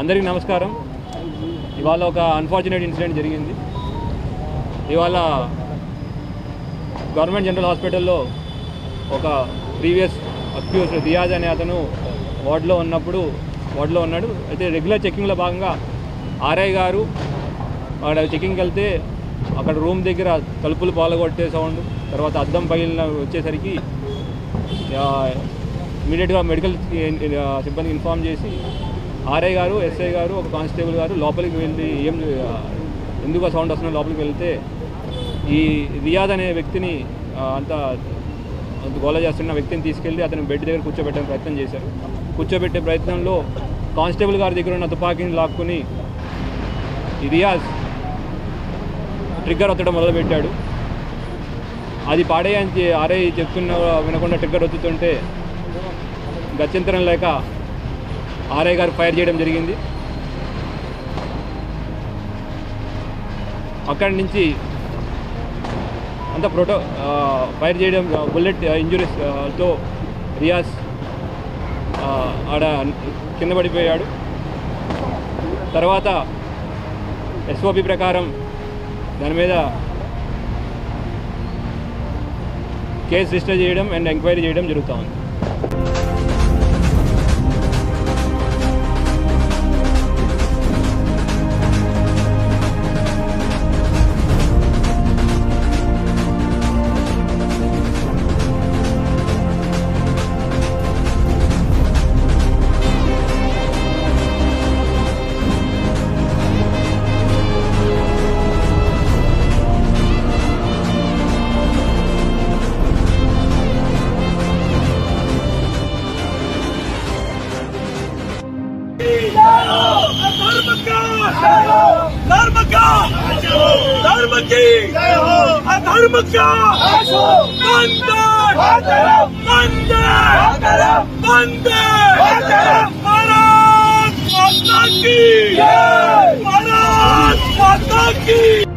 అందరికీ నమస్కారం. ఇవాళ ఒక అన్ఫార్చునేట్ ఇన్సిడెంట్ జరిగింది. ఇవాళ గవర్నమెంట్ జనరల్ హాస్పిటల్లో ఒక ప్రీవియస్ అక్యూస్ రియాజ్ అనే అతను వార్డులో ఉన్నప్పుడు వార్డులో ఉన్నాడు. అయితే రెగ్యులర్ చెకింగ్లో భాగంగా ఆర్ఐ గారు అక్కడ చెకింగ్కి వెళ్తే అక్కడ రూమ్ దగ్గర తలుపులు పాలగొట్టే సౌండ్ తర్వాత అద్దం పగిలిన వచ్చేసరికి ఇమీడియట్గా మెడికల్ సిబ్బందికి ఇన్ఫామ్ చేసి ఆర్ఐ గారు ఎస్ఐ గారు ఒక కానిస్టేబుల్ గారు లోపలికి వెళ్ళి ఏం ఎందుకు సౌండ్ వస్తున్నా లోపలికి వెళ్తే ఈ రియాద్ అనే వ్యక్తిని అంత అంత గోల చేస్తున్న వ్యక్తిని తీసుకెళ్ళి అతను బెడ్ దగ్గర కూర్చోబెట్టే ప్రయత్నం చేశారు. కూర్చోబెట్టే ప్రయత్నంలో కానిస్టేబుల్ గారి దగ్గర ఉన్న తుపాకీని లాక్కుని ఈ రియాజ్ ట్రిగ్గర్ ఒత్తడం మొదలుపెట్టాడు. అది పాడేయని ఆర్ఐ చెప్తున్న వినకుండా ట్రిగ్గర్ ఒత్తుతుంటే గత్యంతరం లేక ఆర్ఐ గారు ఫైర్ చేయడం జరిగింది. అక్కడి నుంచి అంత ప్రోటో ఫైర్ చేయడం బుల్లెట్ ఇంజురీస్తో రియాజ్ ఆడ కింద పడిపోయాడు. తర్వాత ఎస్ఓపి ప్రకారం దాని మీద కేసు రిజిస్టర్ చేయడం అండ్ ఎంక్వైరీ చేయడం జరుగుతూ ఉంది. धर्म का धर्म का धर्म की अधर्म का बंद बंद बंद माता की माता की